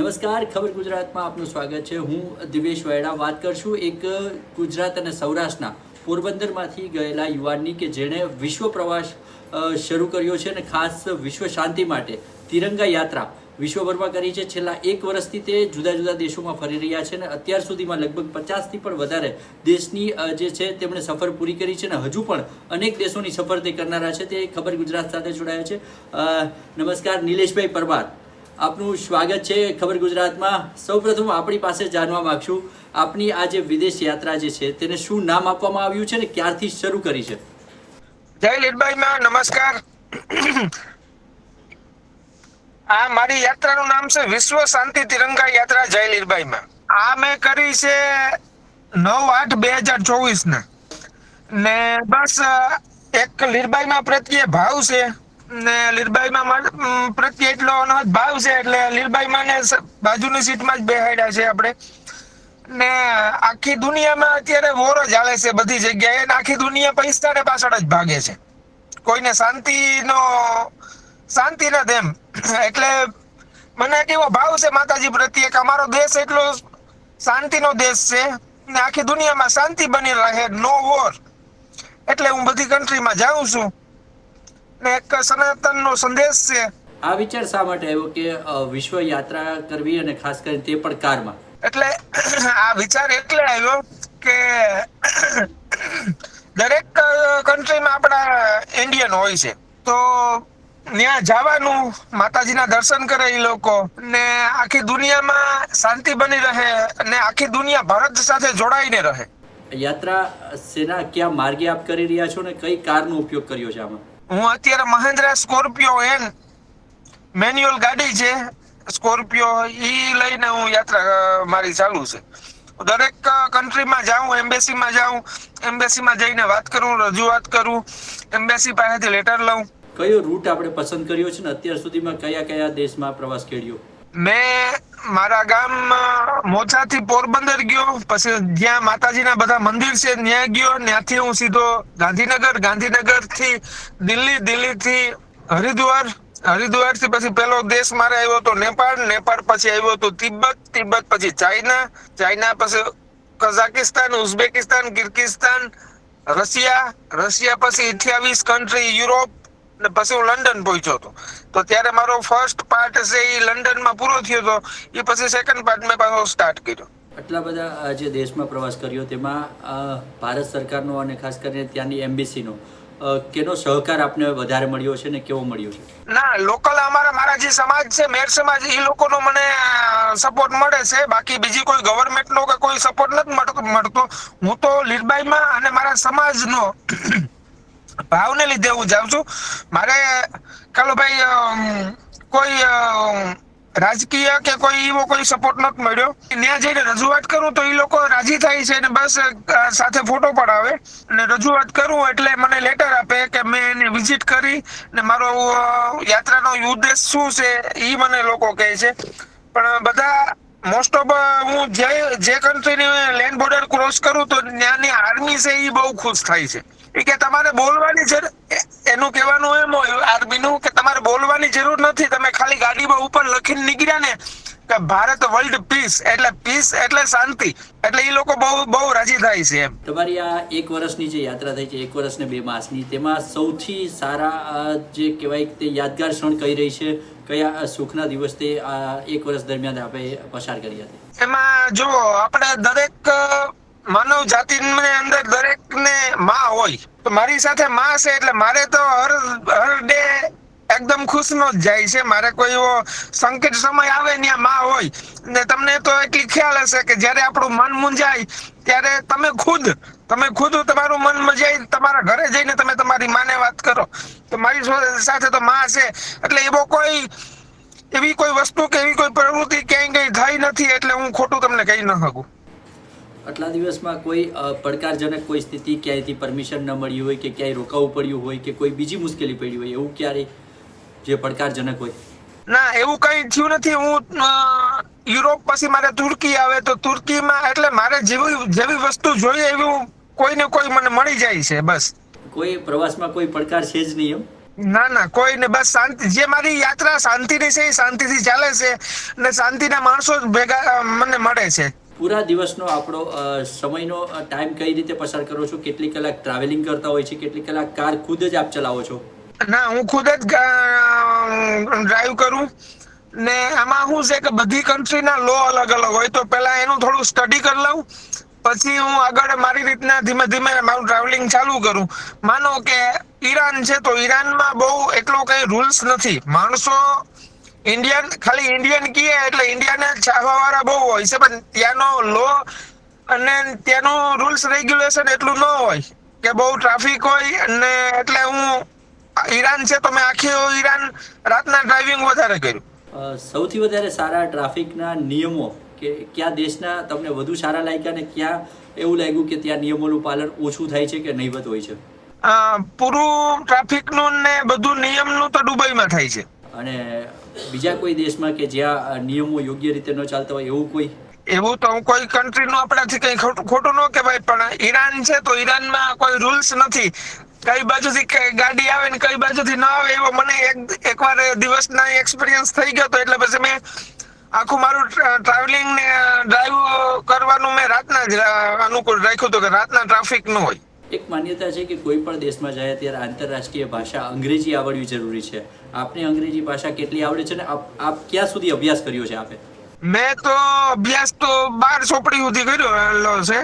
નમસ્કાર, ખબર ગુજરાતમાં આપનું સ્વાગત છે. હું દિવેશ વાયડા વાત કરશું એક ગુજરાત અને સૌરાષ્ટ્રના પોરબંદરમાંથી ગયેલા યુવાનની કે જેણે વિશ્વ પ્રવાસ શરૂ કર્યો છે અને ખાસ વિશ્વ શાંતિ માટે તિરંગા યાત્રા વિશ્વભરમાં કરી છે. છેલ્લા એક વર્ષથી તે જુદા જુદા દેશોમાં ફરી રહ્યા છે અને અત્યાર સુધીમાં લગભગ પચાસથી પણ વધારે દેશની જે છે તેમણે સફર પૂરી કરી છે અને હજુ પણ અનેક દેશોની સફર તે કરનારા છે. તે ખબર ગુજરાત સાથે જોડાયા છે. નમસ્કાર, નિલેશભાઈ પરમાર. આપનું સ્વાગત છે ખબર ગુજરાતમાં. સૌપ્રથમ આપણી પાસે જાણવા માંગશું, આપની આ જે વિદેશ યાત્રા જે છે, તેને શું નામ આપવામાં આવ્યું છે ને ક્યારથી શરૂ કરી છે? જય લીલભાઈમાં નમસ્કાર. આ મારી યાત્રાનું નામ છે વિશ્વ શાંતિ તિરંગા યાત્રા, જય લીલભાઈમાં આ મેં કરી છે નવ આઠ બે હજાર ચોવીસ ને. ને બસ, એક લીરબાઈ માં પ્રત્યે ભાવ છે. ને લીલબાઈ માં પ્રત્યે એટલો અનહદ ભાવ છે એટલે લીરબાઈમાં ને સ- બાજુની સીટમાં જ બેહાડ્યા છે આપણે. ને આખી દુનિયામાં અત્યારે વોરો ચાલે છે બધી જગ્યાએ ને આખી દુનિયા પૈસાને પાછળ જ ભાગે છે. કોઈને શાંતિનો શાંતિ નથી એમ એટલે મને કેવો ભાવ છે માતાજી પ્રત્યે કે અમારો દેશ એટલો શાંતિનો દેશ છે ને આખી દુનિયામાં શાંતિ બની રહે નો વોર એટલે હું બધી કન્ટ્રીમાં જાઉં છું. ને એક સનાતનનો સંદેશ છે. આ વિચાર શા માટે આવ્યો કે વિશ્વ યાત્રા કરવી અને ખાસ કરીને તે પણ કારમાં? એટલે આ વિચાર એટલે આવ્યો કે દરેક કન્ટ્રીમાં આપણા ઇન્ડિયન હોય છે. તો ત્યાં જવાનું માતાજીના દર્શન કરે એ લોકો ને આખી દુનિયામાં શાંતિ બની રહે અને આખી દુનિયા ભારત સાથે જોડાઈને રહે. યાત્રા સેના ક્યાં માર્ગે આપ કરી રહ્યા છો ને કઈ કારનો ઉપયોગ કર્યો છે આમાં? હું અત્યારે મહેન્દ્રા સ્કોર્પિયો એન મેન્યુઅલ ગાડી છે. સ્કોર્પિયો એ લઈને હું યાત્રા મારી ચાલુ છે. દરેક કન્ટ્રીમાં જાઉં એમ્બેસીમાં જાઉં એમ્બેસીમાં જઈને વાત કરું રજૂઆત કરું એમ્બેસી પાસેથી લેટર લઉં. કયો રૂટ આપણે પસંદ કર્યો છે ને અત્યાર સુધીમાં કયા કયા દેશમાં પ્રવાસ કર્યો? મેં મારા ગામ મોચાથી પોરબંદર ગયો, પછી જ્યાં માતાજીના બધા મંદિર છે, ત્યાં ગયો, ત્યાંથી હું સીધો ગાંધીનગર ગાંધીનગરથી દિલ્હી દિલ્હી થી હરિદ્વાર હરિદ્વારથી પછી પેલો દેશ મારે આવ્યો હતો નેપાળ નેપાળ પછી આવ્યો હતો તિબ્બત તિબ્બત પછી ચાઇના ચાઇના પછી Kazakhstan, Uzbekistan, Kyrgyzstan, Russia Russia પછી અઠ્યાવીસ કન્ટ્રી યુરોપ ને પછી હું લંડન પહોંચ્યો હતો. તો ત્યારે મારો ફર્સ્ટ પાર્ટ છે એ લંડનમાં પૂરો થયો હતો એ પછી સેકન્ડ પાર્ટ મેં પાછો સ્ટાર્ટ કર્યો. આટલા બધા જે દેશમાં પ્રવાસ કર્યો તેમાં ભારત સરકારનો અને ખાસ કરીને ત્યાંની એમ્બેસીનો કેનો સહકાર આપને વધારે મળ્યો છે ને કેવો મળ્યો છે? ના લોકલ અમારા મારા જે સમાજ છે મેર સમાજ એ લોકોનો મને સપોર્ટ મળે છે. બાકી બીજી કોઈ ગવર્મેન્ટનો કે કોઈ સપોર્ટ નથી મળતો. હું તો લીરબાઈમાં અને મારા સમાજનો ભાવને લીધે હું જાઉં છું. મારે કાલો ભાઈ કોઈ રાજકીય કે કોઈ એવો કોઈ સપોર્ટ નથી મળ્યો. ત્યાં જઈને રજૂઆત કરું તો એ લોકો રાજી થાય છે ને બસ સાથે ફોટો પડાવે. અને રજૂઆત કરું એટલે મને લેટર આપે કે મેં એને વિઝિટ કરી ને મારો યાત્રાનો ઉદ્દેશ શું છે એ મને લોકો કહે છે. પણ બધા મોસ્ટ ઓફ હું જે જે કન્ટ્રીની લેન્ડ બોર્ડર ક્રોસ કરું તો ત્યાંની આર્મી છે એ બહુ ખુશ થાય છે. એ કે તમારે બોલવાની જરૂર એનું કહેવાનું એમ હોય આર્મીનું કે તમારે બોલવાની જરૂર નથી. તમે ખાલી ગાડીમાં ઉપર લખીને નીકળ્યા ને કે ભારત વર્લ્ડ પીસ એટલે પીસ એટલે શાંતિ. એટલે એ લોકો બહુ બહુ રાજી થાય છે એમ. તમારી આ એક વર્ષની જે યાત્રા થઈ છે એક વર્ષ ને બે માસની તેમાં સૌથી સારા જે કહેવાય તે યાદગાર ક્ષણ કઈ રહી છે? કયા સુખના દિવસ તે આ એક વર્ષ દરમિયાન આપણે પસાર કરી હતી? એમાં જો આપણે દરેક માનવ જાતિની અંદર દરેક ને માં હોય. તો મારી સાથે માં છે એટલે મારે તો હર હર ડે એકદમ ખુશ નો જ જાય છે. મારે કોઈ એવો સંકટ સમય આવે ત્યાં માં હોય. ને તમને તો એટલી ખ્યાલ હશે કે જ્યારે આપણું મન મૂંઝાય, ત્યારે તમે ખુદ તમે ખુદ તમારું મન મૂંઝાય, તમારા ઘરે જઈને તમે તમારી માને વાત કરો. તો મારી સાથે તો માં છે. એટલે એવો કોઈ, એવી કોઈ વસ્તુ કે એવી કોઈ પ્રવૃત્તિ ક્યાંય કઈ થઈ નથી એટલે હું ખોટું તમને કહી ન શકું. આટલા દિવસમાં કોઈ પડકારજનક કોઈ સ્થિતિ ક્યાંયથી પરમિશન ન મળી હોય કે ક્યાંય રોકાવું પડ્યું હોય કે કોઈ બીજી મુશ્કેલી પડી હોય, એવું ક્યારેય જે પડકારજનક હોય. ના એવું કઈ થયું નથી. હું યુરોપ પછી મારે તુર્કી આવે તો તુર્કીમાં એટલે મારે જેવી જેવી વસ્તુ જોઈએ એવું કોઈ ને કોઈ મને મળી જાય છે બસ. કોઈ પ્રવાસમાં કોઈ પડકાર છે જ નહીં એમ? ના ના કોઈ ને બસ શાંતિ જે મારી યાત્રા શાંતિની છે એ શાંતિથી ચાલે છે અને શાંતિના માણસો ભેગા મને મળે છે. પૂરા દિવસનો આપણો સમયનો ટાઈમ કઈ રીતે પસાર કરો છો? કેટલી કલાક ટ્રાવેલિંગ કરતા હોય છે? કેટલી કલાક કાર ખુદ જ આપ ચલાવો છો? ના, હું ખુદ જ ડ્રાઈવ કરું. ને આમાં શું છે કે બધી કન્ટ્રીના લો અલગ અલગ હોય, તો પહેલા એનું થોડું સ્ટડી કરી લઉં. પછી હું આગળ મારી રીતના ધીમે ધીમે મારું ટ્રાવેલિંગ ચાલુ કરું. માનો કે ઈરાન છે, તો ઈરાનમાં બહુ એટલો કઈ રૂલ્સ નથી. માણસો ઇન્ડિયન ખાલી ઇન્ડિયન કીએ એટલે ઇન્ડિયાને ચાહવા વાળા બહુ હોય છે, પણ ત્યાંનો લો અને ત્યાંનું રૂલ્સ રેગ્યુલેશન એટલું ન હોય કે બહુ ટ્રાફિક હોય અને એટલે હું ઈરાન છે તો મેં આખી ઈરાન રાતના ડ્રાઇવિંગ વધારે કર્યું. સૌથી વધારે સારા ટ્રાફિકના નિયમો કે કયા દેશના તમને વધુ સારા લાગ્યા અને ક્યાં એવું લાગ્યું કે ત્યાં નિયમોનું પાલન ઓછું થાય છે કે નહીવત હોય છે? પૂરું ટ્રાફિકનું ને બધું નિયમનું તો દુબઈમાં થાય છે. અને બીજા કોઈ દેશમાં કે જ્યાં નિયમો યોગ્ય રીતે ન ચાલતા હોય એવું કોઈ? એવું તો હું કોઈ કન્ટ્રીનું આપણાથી કંઈ ખોટું ખોટું ન કહેવાય પણ ઈરાન છે તો ઈરાનમાં કોઈ રૂલ્સ નથી. કઈ બાજુથી ગાડી આવે ને કઈ બાજુથી ન આવે એવો મને એક એકવાર દિવસના એક્સપિરિયન્સ થઈ ગયો તો એટલે પછી મેં આખું મારું ટ્રાવેલિંગ ને ડ્રાઈવ કરવાનું મેં રાતના જ અનુકૂળ રાખ્યું હતું કે રાતના ટ્રાફિક ન હોય. એક માન્યતા છે કે કોઈ પણ દેશમાં જાય ત્યારે આંતરરાષ્ટ્રીય ભાષા અંગ્રેજી આવડવી જરૂરી છે. આપને અંગ્રેજી ભાષા કેટલી આવડે છે ને આપ આપ ક્યાં સુધી અભ્યાસ કર્યો છે આપે? મેં તો અભ્યાસ તો બાર ચોપડી સુધી કર્યો છે.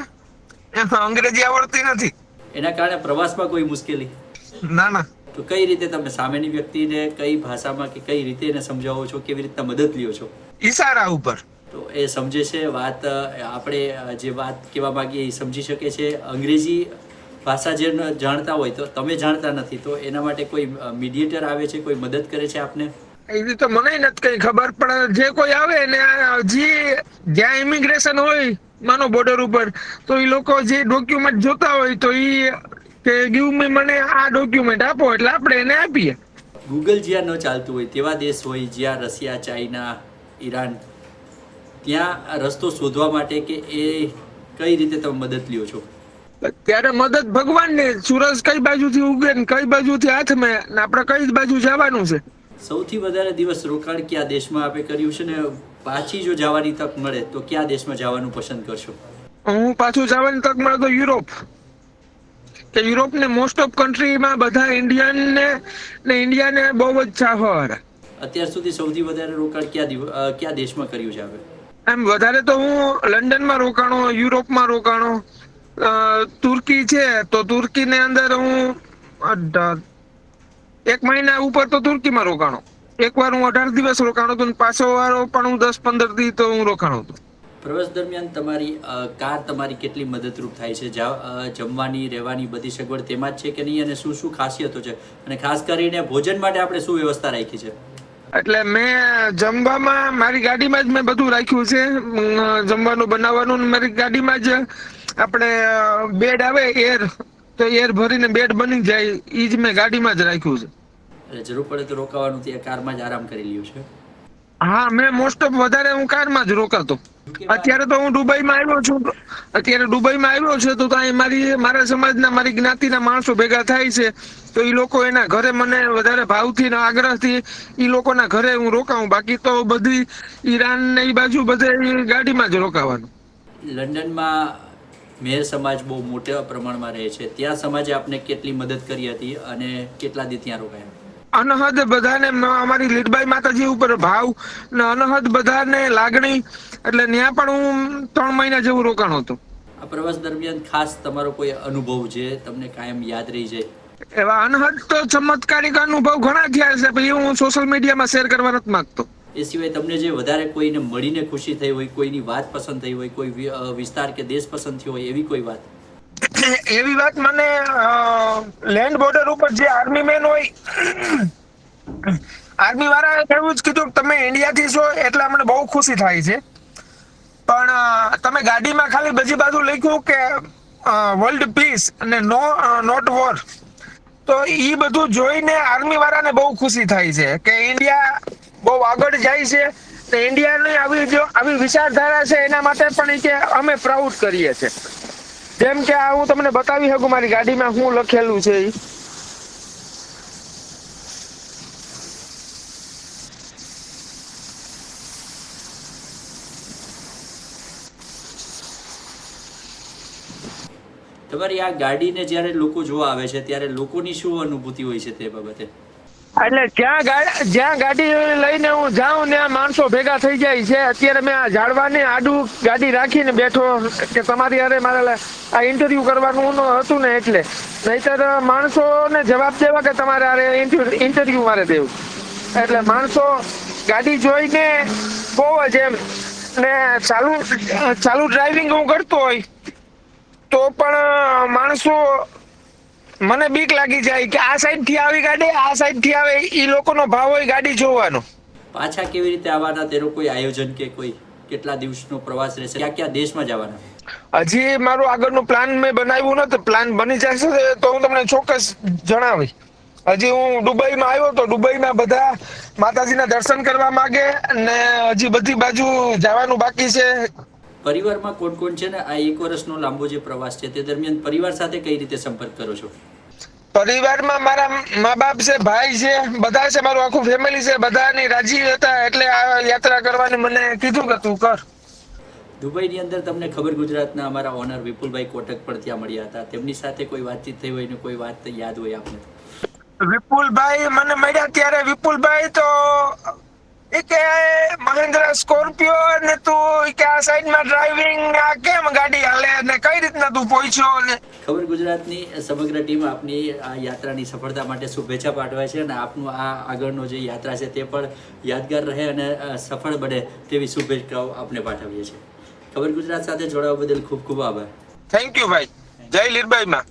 અંગ્રેજી આવડતી નથી. એના કારણે પ્રવાસમાં કોઈ મુશ્કેલી? ના ના. તો કઈ રીતે તમે સામેની વ્યક્તિને કઈ ભાષામાં કે કઈ રીતે એને સમજાવો છો? કેવી રીતના મદદ લ્યો છો? ઈશારા ઉપર. તો એ સમજે છે વાત આપણે જે વાત કહેવા માંગીએ એ સમજી શકે છે. અંગ્રેજી ભાષા જે જાણતા હોય તો તમે જાણતા નથી તો એના માટે કોઈ મીડિયેટર આવે છે કોઈ મદદ કરે છે આપને? એ તો મને નથી કઈ ખબર પણ જે કોઈ આવે ને જે જ્યાં ઇમિગ્રેશન હોય માનો બોર્ડર ઉપર તો એ લોકો જે ડોક્યુમેન્ટ જોતા હોય તો એ કે ગીવ મી મને આ ડોક્યુમેન્ટ આપો એટલે આપણે એને આપીએ. ગૂગલ જ્યાં ન ચાલતું હોય તેવા દેશ હોય જ્યાં રશિયા ચાઇના ઈરાન ત્યાં રસ્તો શોધવા માટે કે એ કઈ રીતે તમે મદદ લ્યો છો? ત્યારે મદદ ભગવાનની સૂરજ કઈ બાજુથી ઉગે ને કઈ બાજુથી હાથમાં ને આપણે કઈ બાજુ જવાનું છે? સૌથી વધારે દિવસ રોકાણ કયા દેશમાં આપે કર્યું છે ને પાછી જો જવાની તક મળે તો કયા દેશમાં જવાનું પસંદ કરશો? હું પાછું જવાની તક મળે તો યુરોપ. કે યુરોપ ને મોસ્ટ ઓફ કન્ટ્રીમાં બધા ઇન્ડિયન ને ને ઇન્ડિયાને બહુ જ ચાહવાવાળા અત્યાર સુધી સૌથી વધારે રોકાણ કયા કયા દેશમાં કર્યું છે આપે એમ વધારે તો હું લંડનમાં રોકાણો યુરોપમાં રોકાણો. તુર્કી છે તો તુર્કીની અંદર હું એક મહિના ઉપર તો તુર્કીમાં રોકાણો. એકવાર હું અઢાર દિવસ રોકાણો હતો પાછો વારો પણ હું દસ પંદર દી તો હું રોકાણો હતો. પ્રવાસ દરમિયાન તમારી કાર તમારી કેટલી મદદરૂપ થાય છે? જમવાની રહેવાની બધી સગવડ તેમાં જ છે કે નહીં? અને શું શું ખાસિયતો છે? અને ખાસ કરીને ભોજન માટે આપણે શું વ્યવસ્થા રાખી છે? એટલે મેં જમવામાં મારી ગાડીમાં જ મેં બધું રાખ્યું છે. જમવાનું બનાવવાનું મારી ગાડીમાં જ આપણે બેડ આવે એર તો એર ભરીને બેડ બની જાય એ જ મેં ગાડીમાં જ રાખ્યું છે. જરૂર પડે તો રોકાવાનું ત્યાં કારમાં જ આરામ કરી લ્યો છે. હા મેં મોસ્ટ ઓફ વધારે હું કારમાં જ રોકાતો. અત્યારે તો હું દુબઈમાં આવ્યો છું. અત્યારે દુબઈમાં આવ્યો છે તો ત્યાં મારી મારા સમાજના મારી જ્ઞાતિના માણસો ભેગા થાય છે. તો એ લોકો એના ઘરે મને વધારે ભાવથી ને આગ્રહથી એ લોકોના ઘરે હું રોકાઉં. બાકી તો બધી ઈરાન ને એ બાજુ બધે ગાડીમાં જ રોકાવાનું. લંડનમાં મેર સમાજ બહુ મોટા પ્રમાણમાં રહે છે. ત્યાં સમાજે આપને કેટલી મદદ કરી હતી અને કેટલા દી ત્યાં રોકાયા? અનહદ બધાને અમારી લીડબાઈ માતાજી ઉપર ભાવ ને અનહદ બધાને લાગણી એટલે ત્યાં પણ હું ત્રણ મહિના જેવું રોકાણ હતું. આ પ્રવાસ દરમિયાન ખાસ તમારો કોઈ અનુભવ જે તમને કાયમ યાદ રહી જાય? એવા અનહદ તો ચમત્કારિક અનુભવ ઘણા થયા છે પછી હું સોશિયલ મીડિયામાં શેર કરવા નથી માંગતો. એ સિવાય તમને જે વધારે કોઈને મળીને ખુશી થઈ હોય, કોઈની વાત પસંદ થઈ હોય, કોઈ વિસ્તાર કે દેશ પસંદ થયો હોય, એવી કોઈ વાત? એવી વાત મને લેન્ડ બોર્ડર ઉપર જે આર્મી મેન હોય આર્મી વાળા એવું જ કીધું તમે ઇન્ડિયાથી છો એટલે અમને બહુ ખુશી થાય છે. પણ તમે ગાડીમાં ખાલી બધી બાજુ લખ્યું કે વર્લ્ડ પીસ અને નો નોટ વોર તો એ બધું જોઈને આર્મી વાળાને બહુ ખુશી થાય છે કે ઇન્ડિયા બહુ આગળ જાય છે. તો ઇન્ડિયાની આવી જો, આવી વિચારધારા છે, એના માટે પણ કે અમે પ્રાઉડ કરીએ છીએ. જેમ કે આ હું તમને બતાવી શકું મારી ગાડીમાં શું લખેલું છે એ તમારી આ ગાડીને જ્યારે લોકો જોવા આવે છે, ત્યારે લોકોની શું અનુભૂતિ હોય છે તે બાબતે? એટલે જ્યાં ગાડી જ્યાં ગાડી લઈને હું જાઉં ત્યાં માણસો ભેગા થઈ જાય છે, અત્યારે મેં આ ઝાડવાની આડું ગાડી રાખીને બેઠો કે તમારી અરે મારે આ ઇન્ટરવ્યુ કરવાનું હતું ને એટલે. નહીતર માણસોને જવાબ દેવા કે તમારે હારે ઇન્ટરવ્યુ મારે દેવું. એટલે માણસો ગાડી જોઈને બહુ જ એમ, ને ચાલુ ચાલુ ડ્રાઇવિંગ હું કરતો હોય, તો પણ માણસો મને બીક લાગી જાય કે આ સાઈડથી આવી ગાડી આ સાઈડથી આવે એ લોકોનો ભાવ હોય ગાડી જોવાનો. પાછા કેવી રીતે આવવાના? તેનું કોઈ આયોજન કે કોઈ કેટલા દિવસનો પ્રવાસ રહેશે? ક્યાં ક્યાં દેશમાં જવાના? હજી મારું આગળનું પ્લાન મેં બનાવ્યું નથી પ્લાન બની જશે તો હું તમને ચોક્કસ જણાવી હજી હું દુબઈમાં આવ્યો તો દુબઈમાં બધા માતાજીના દર્શન કરવા માંગે અને હજી બધી બાજુ જવાનું બાકી છે. પરિવારમાં કોણ કોણ છે ને આ એક વર્ષનો લાંબો જે પ્રવાસ છે તે દરમિયાન પરિવાર સાથે કઈ રીતે સંપર્ક કરો છો? પરિવારમાં મારા મા બાપ છે ભાઈ છે બધા છે મારું આખું ફેમિલી છે બધાની રાજી હતા એટલે આ યાત્રા કરવાની મને કીધું કે તું કર. દુબઈની અંદર તમને ખબર ગુજરાતના અમારા ઓનર વિપુલભાઈ કોટક પણ ત્યાં મળ્યા હતા. તેમની સાથે કોઈ વાતચીત થઈ હોય ને કોઈ વાત યાદ હોય આપને? વિપુલભાઈ મને મળ્યા ત્યારે વિપુલભાઈ તો એ કે મહિન્દ્રા સ્કોર્પિયો ને તું કે આ સાઈડમાં ડ્રાઇવિંગ આ કેમ ગાડી હાલે ને કઈ રીતના તું પહોંચ્યો ને? ખબર ગુજરાતની સમગ્ર ટીમ આપની આ યાત્રાની સફળતા માટે શુભેચ્છા પાઠવે છે અને આપનું આ આગળનો જે યાત્રા છે તે પણ યાદગાર રહે અને સફળ બને તેવી શુભેચ્છાઓ આપને પાઠવીએ છીએ. ખબર ગુજરાત સાથે જોડાવા બદલ ખૂબ ખૂબ આભાર. થેન્ક યુ ભાઈ. જય લીરબાઈ માં